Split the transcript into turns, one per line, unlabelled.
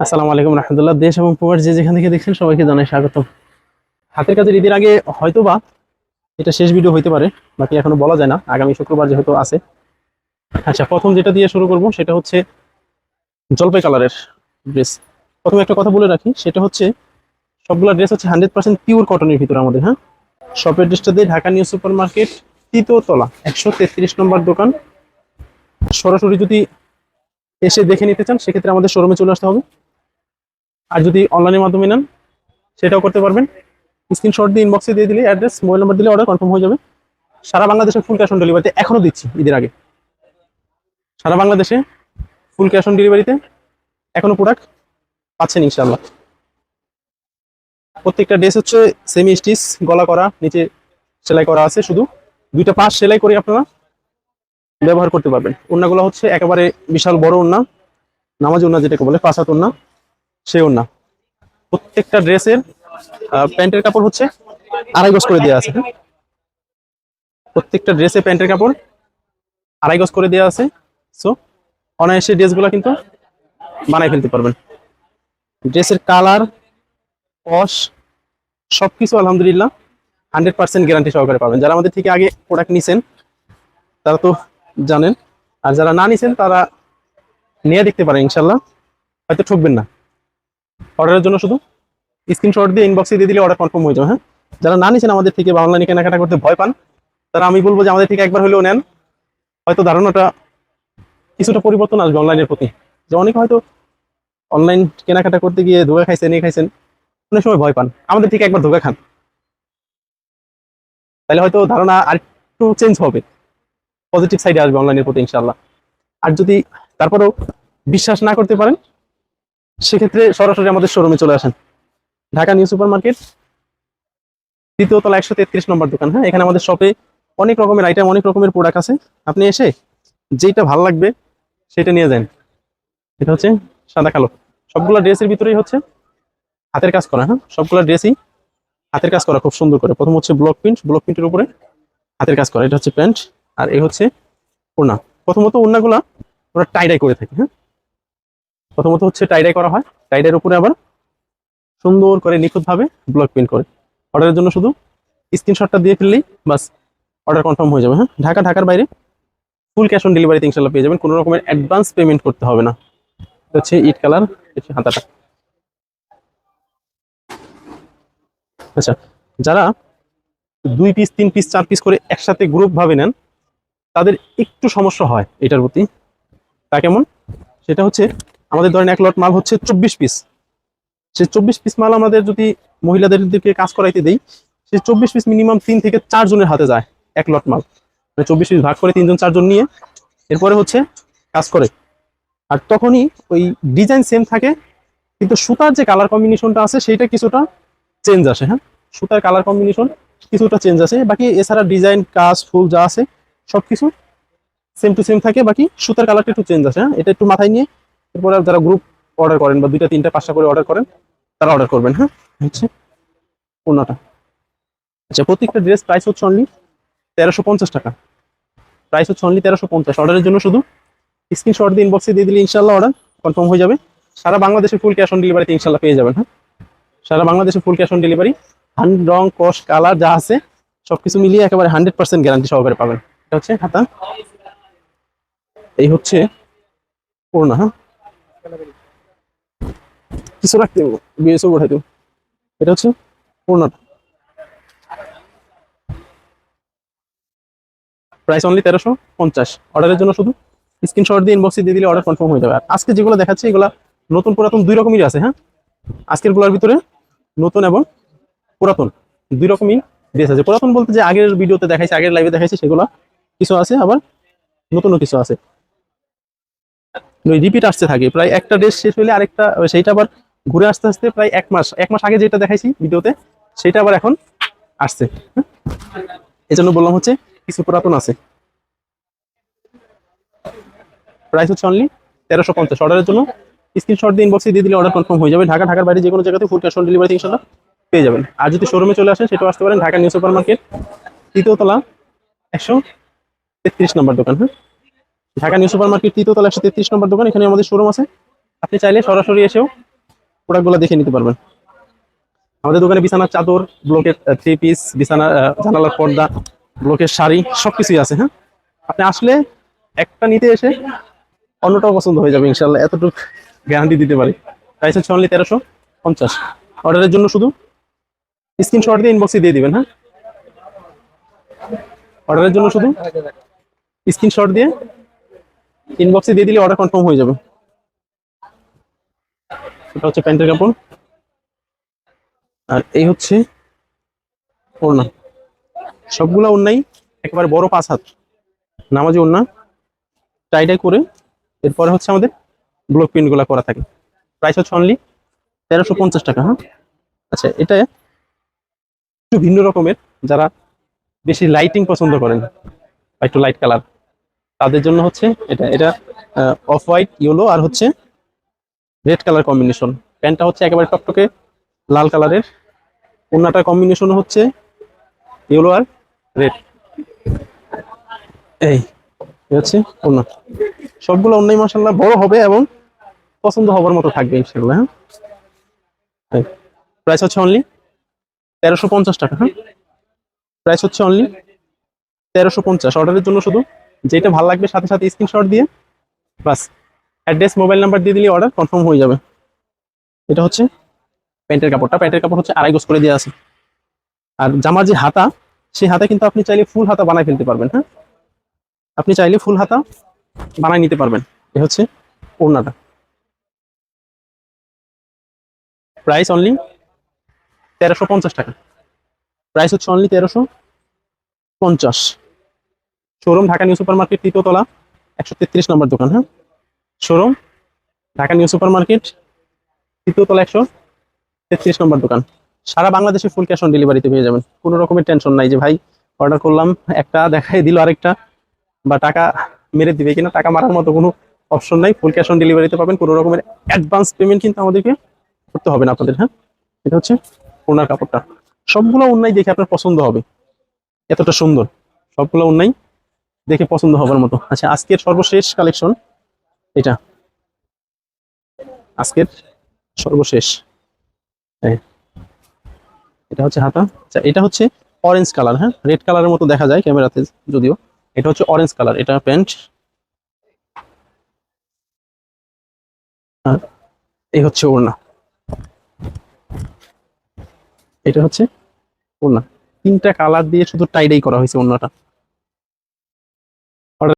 আসসালামু আলাইকুম রহমতুল্লাহ। দেশ এবং প্রবাস যে যেখান থেকে দেখছেন সবাইকে জানাই স্বাগত হাতের কাজের ঈদের আগে হয়তো বা এটা শেষ ভিডিও হইতে পারে, বাকি এখনও বলা যায় না। আগামী শুক্রবার যেহেতু আছে। আচ্ছা প্রথম যেটা দিয়ে শুরু করব সেটা হচ্ছে জলপাই কালারের ড্রেস প্রথমে একটা কথা বলে রাখি, সেটা হচ্ছে সবগুলো ড্রেস হচ্ছে হান্ড্রেড পার্সেন্ট পিওর কটনের ভিতরে আমাদের হ্যাঁ? শপের ড্রেসটা দিয়ে ঢাকা নিউ সুপার মার্কেট তৃতীয়তলা একশো তেত্রিশ নম্বর দোকান। সরাসরি যদি এসে দেখে নিতে চান, সেক্ষেত্রে আমাদের শোরুমে চলে আসতে হবে। আর যদি অনলাইনের মাধ্যমে নেন, সেটাও করতে পারবেন। স্ক্রিনশট দিয়ে ইনবক্সে দিয়ে দিলে অ্যাড্রেস মোবাইল নাম্বার দিলে অর্ডার কনফার্ম হয়ে যাবে। সারা বাংলাদেশে ফুল ক্যাশ অন ডেলিভারিতে এখনও দিচ্ছি ঈদের আগে। সারা বাংলাদেশে ফুল ক্যাশ অন ডেলিভারিতে এখনও প্রোডাক্ট পাচ্ছেন ইনশাল্লাহ প্রত্যেকটা ড্রেস হচ্ছে সেমি স্টিচ গলা করা, নিচে সেলাই করা আছে শুধু। দুইটা পাশ সেলাই করে আপনারা ব্যবহার করতে পারবেন। ওন্নাগুলো হচ্ছে একেবারে বিশাল বড় ওন্না নামাজ ওন্না যেটাকে বলে পাঁচাত ওন্না সেই ওন্না প্রত্যেকটা ড্রেসের প্যান্টের কাপড় হচ্ছে আড়াই গজ করে দেওয়া আছে? প্রত্যেকটা ড্রেসে প্যান্টের কাপড় আড়াই গজ করে দেওয়া আছে। সো অনায়াসে ড্রেসগুলো কিন্তু বানাই ফেলতে পারবেন। ড্রেসের কালার, কস, সবকিছু আলহামদুলিল্লাহ হান্ড্রেড পার্সেন্ট গ্যারান্টি সহকারে পাবেন। যারা আমাদের থেকে আগে প্রোডাক্ট নিছেন, তারা তো জানেন। আর যারা না নিছেন, তারা নিয়ে দেখতে পারেন ইনশাল্লাহ হয়তো ঠকবেন না। অর্ডারের জন্য শুধু? স্ক্রিনশট দিয়ে ইনবক্সে দিয়ে দিলে অর্ডার কনফার্ম হয়ে যাবে হ্যাঁ? যারা না নিছেন আমাদের থেকে বা অনলাইনে কেনাকাটা করতে ভয় পান, তারা আমি বলব যে আমাদের থেকে একবার হলেও নেন। হয়তো ধারণাটা কিছুটা পরিবর্তন আসবে অনলাইনের প্রতি। যে অনেকে হয়তো অনলাইন কেনাকাটা করতে গিয়ে ধোকা খাইছেন, এ খাইছেন, অনেক সময় ভয় পান। আমাদের থেকে একবার ধোকা খান। তাহলে হয়তো ধারণা আর একটু চেঞ্জ হবে পজিটিভ সাইডে আসবে অনলাইনের প্রতি ইনশাল্লাহ আর যদি তারপরেও বিশ্বাস না করতে পারেন সেক্ষেত্রে সরাসরি আমাদের শোরুমে চলে আসেন। ঢাকা নিউ সুপার মার্কেট দ্বিতীয়তলা একশো তেত্রিশ নম্বর দোকান। হ্যাঁ এখানে আমাদের শপে অনেক রকমের আইটেম অনেক রকমের প্রোডাক্ট আছে। আপনি এসে যেটা ভালো লাগবে সেটা নিয়ে যান। এটা হচ্ছে সাদা কালো। সবগুলো ড্রেসের ভিতরেই হচ্ছে হাতের কাজ করা। হ্যাঁ সবগুলো ড্রেসই হাতের কাজ করা, খুব সুন্দর করে। প্রথম হচ্ছে ব্লক প্রিন্ট ব্লক প্রিন্টের উপরে হাতের কাজ করা। এটা হচ্ছে প্যান্ট আর এ হচ্ছে ওড়না। প্রথমত ওড়নাগুলা ওরা টাইডাই করে থাকে। হ্যাঁ প্রথমত হচ্ছে টাইডাই করা হয়। টাইডাইয়ের উপরে আবার সুন্দর করে নিখুঁতভাবে ব্লক প্রিন্ট করে। অর্ডারের জন্য শুধু স্ক্রিনশটটা দিয়ে ফেললেই বাস অর্ডার কনফার্ম হয়ে যাবে হ্যাঁ? ঢাকা, ঢাকার বাইরে ফুল ক্যাশ অন ডেলিভারিতে ইনশাল্লাহ পেয়ে যাবেন। কোনো রকমের অ্যাডভান্স পেমেন্ট করতে হবে না। হচ্ছে ইট কালার হাতাটা। আচ্ছা যারা দুই পিস তিন পিস চার পিস করে একসাথে গ্রুপ ভাবে নেন, তাদের একটু সমস্যা হয় এটার প্রতি। তা কেমন? সেটা হচ্ছে আমাদের ধরেন এক লট মাল হচ্ছে চব্বিশ পিস সে চব্বিশ পিস মাল আমাদের যদি মহিলাদেরকে কাজ করাইতে দেই সে চব্বিশ পিস মিনিমাম তিন থেকে চার জনের হাতে যায় এক লট মাল। মানে চব্বিশ পিস ভাগ করে তিনজন চারজন নিয়ে এরপরে হচ্ছে কাজ করে। আর তখনই ওই ডিজাইন সেম থাকে, কিন্তু সুতার যে কালার কম্বিনেশনটা আছে, সেইটা কিছুটা চেঞ্জ আসে হ্যাঁ? সুতার কালার কম্বিনেশন কিছুটা চেঞ্জ আছে বাকি এছাড়া ডিজাইন কাজ, ফুল যা আছে সব কিছু সেম টু সেম থাকে, বাকি সুতার কালারটা একটু চেঞ্জ আসে হ্যাঁ? এটা একটু মাথায় নিয়ে এরপরে যারা গ্রুপ অর্ডার করেন বা দুইটা, তিনটা, পাঁচটা করে অর্ডার করেন, তারা অর্ডার করবেন হ্যাঁ? হচ্ছে পণ্যটা। আচ্ছা প্রত্যেকটা ড্রেস প্রাইস হচ্ছে অনলি তেরোশো পঞ্চাশ টাকা। প্রাইস হচ্ছে অনলি তেরোশো পঞ্চাশ। অর্ডারের জন্য শুধু স্ক্রিনশট দিয়ে ইনবক্সে দিয়ে দিলে ইনশাল্লাহ অর্ডার কনফার্ম হয়ে যাবে। সারা বাংলাদেশে ফুল ক্যাশ অন ডেলিভারিতে ইনশাল্লাহ পেয়ে যাবেন হ্যাঁ? সারা বাংলাদেশে ফুল ক্যাশ অন ডেলিভারি হান্ড রং কস কালার যা আছে, সবকিছু মিলিয়ে একেবারে হান্ড্রেড পার্সেন্ট গ্যারান্টি সহকারে পাবেন। এটা হচ্ছে হাতা। এই হচ্ছে পুরোনা হ্যাঁ? কিছু রাখতে বিএসও উঠাই দেবো এটা হচ্ছে পুরোনাটা প্রাইস অনলি তেরোশো পঞ্চাশ। অর্ডারের জন্য শুধু স্ক্রিনশট দিয়ে ইনবক্সে দিয়ে দিলে অর্ডার কনফার্ম হয়ে যাবে। আর আজকে যেগুলো দেখাচ্ছে, এগুলো নতুন পুরাতন দুই রকমেরই আছে হ্যাঁ? আজকেরগুলোর ভিতরে নতুন এবং পুরাতন। দুই রকমই ড্রেস আছে। পুরাতন বলতে যে আগের ভিডিওতে দেখাইছে, আগের লাইভে দেখাইছে, সেগুলো কিছু আছে, আবার নতুনও কিছু আছে। রিপিট আসতে থাকে। প্রায় একটা ড্রেস শেষ হলে আরেকটা, সেইটা আবার ঘুরে আসতে আসতে প্রায় এক মাস এক মাস আগে যেটা দেখাইছি ভিডিওতে সেটা আবার এখন আসছে। এই জন্য বললাম হচ্ছে, কিছু পুরাতন আছে। প্রাইস হচ্ছে অনলি তেরোশো পঞ্চাশ। অর্ডারের জন্য স্ক্রিনশট দিয়ে ইনবক্সে দিয়ে দিলে অর্ডার কনফার্ম হয়ে যাবে। ঢাকা, ঢাকার বাইরে যে কোনো জায়গাতে ফুল ক্যাশ অন ডেলিভারি ইনশাল্লাহ পেয়ে যাবেন। আর যদি শোরুমে চলে আসেন, সেটাও আসতে পারেন। ঢাকা নিউ সুপার মার্কেট তৃতীয়তলা একশো তেত্রিশ নম্বর দোকান হ্যাঁ? ঢাকা নিউ সুপার মার্কেট তৃতীয়তলা একশো তেত্রিশ নম্বর দোকান, এখানে আমাদের শোরুম আছে। আপনি চাইলে সরাসরি এসেও প্রোডাক্টগুলো দেখে নিতে পারবেন। আমাদের দোকানে বিছানার চাদর ব্লকের থ্রি পিস বিছানা জানালার পর্দা ব্লকের শাড়ি, সবকিছুই আছে হ্যাঁ? আপনি আসলে একটা নিতে এসে অন্যটাও পছন্দ হয়ে যাবে ইনশাল্লাহ এতটুকু গ্যারান্টি দিতে পারি। প্রাইস হচ্ছে অনলি তেরোশো পঞ্চাশ। অর্ডারের জন্য শুধু স্ক্রিনশট দিয়ে ইনবক্সে দিয়ে দিবেন হ্যাঁ? অর্ডারের জন্য শুধু স্ক্রিনশট দিয়ে ইনবক্সে দিয়ে দিলে অর্ডার কনফার্ম হয়ে যাবে। এটা হচ্ছে প্যান্টের কাপড়। আর এই হচ্ছে ওড়না। সবগুলা ওড়নাই একেবারে বড় পাঁচ হাত। নামাজি ওড়না টাইটাই করে। এরপরে হচ্ছে আমাদের ব্লক প্রিন্টগুলো করা থাকে। প্রাইস হচ্ছে অনলি তেরোশো পঞ্চাশ টাকা হ্যাঁ? আচ্ছা এটা একটু ভিন্ন রকমের, যারা বেশি লাইটিং পছন্দ করেন একটু লাইট কালার তাদের জন্য হচ্ছে এটা এটা অফ হোয়াইট ইয়েলো আর হচ্ছে রেড কালার কম্বিনেশন প্যান্টটা হচ্ছে একেবারে টকটকে লাল কালারের ওড়নাটার কম্বিনেশন হচ্ছে ইয়েলো আর রেড এই হচ্ছে ওড়না। সবগুলো অন্যায় মাসাল্লাহ বড় হবে এবং পছন্দ হবার মতো থাকবে ইনশাল্লাহ হ্যাঁ? প্রাইস হচ্ছে অনলি তেরোশো পঞ্চাশ টাকা হ্যাঁ? প্রাইস হচ্ছে অনলি তেরোশো পঞ্চাশ। অর্ডারের জন্য শুধু যেটা ভালো লাগবে সাথে সাথে স্ক্রিনশট দিয়ে, বাস। অ্যাড্রেস মোবাইল নাম্বার দিয়ে দিলে অর্ডার কনফার্ম হয়ে যাবে। এটা হচ্ছে প্যান্টের কাপড়টা। প্যান্টের কাপড় হচ্ছে আড়াই গোস করে দেওয়া আছে। আর জামার যে হাতা, সেই হাতা কিন্তু আপনি চাইলে ফুল হাতা বানায় ফেলতে পারবেন হ্যাঁ? আপনি চাইলে ফুল হাতা বানায় নিতে পারবেন। এ হচ্ছে ওড়নাটা। প্রাইস অনলি তেরোশো পঞ্চাশ টাকা। প্রাইস হচ্ছে অনলি তেরোশো পঞ্চাশ। Showroom Dhaka new super market তৃতীয়তলা একশো তেত্রিশ নম্বর দোকান হ্যাঁ? Showroom Dhaka new super market তৃতীয়তলা একশো তেত্রিশ নম্বর দোকান। সারা বাংলাদেশে ফুল ক্যাশ অন ডেলিভারিতে পেয়ে যাবেন। কোনো রকমের টেনশন নাই যে, ভাই অর্ডার করলাম, একটা দেখাই দিল আরেকটা। বা টাকা মেরে দিবে কিনা, টাকা মারার মতো কোনো অপশন নাই। ফুল ক্যাশ অন ডেলিভারিতে পাবেন। কোনো রকমের অ্যাডভান্স পেমেন্ট কিন্তু আমাদেরকে করতে হবে না আপনাদের হ্যাঁ? এটা হচ্ছে ওনার কাপড়টা। সবগুলো অন্যায় দেখে আপনার পছন্দ হবে। এতটা সুন্দর। সবগুলো অন্যায় দেখে পছন্দ হবার মতো। আচ্ছা আজকের সর্বশেষ কালেকশন এটা। আজকের সর্বশেষ। এটা হচ্ছে হাতা। আচ্ছা এটা হচ্ছে অরেঞ্জ কালার হ্যাঁ? রেড কালারের মতো দেখা যায় ক্যামেরাতে যদিও। এটা হচ্ছে অরেঞ্জ কালার এটা প্যান্ট আর এই হচ্ছে ওড়না। এটা হচ্ছে ওড়না। তিনটা কালার দিয়ে শুধু টাইডাই করা হয়েছে ওড়নাটা।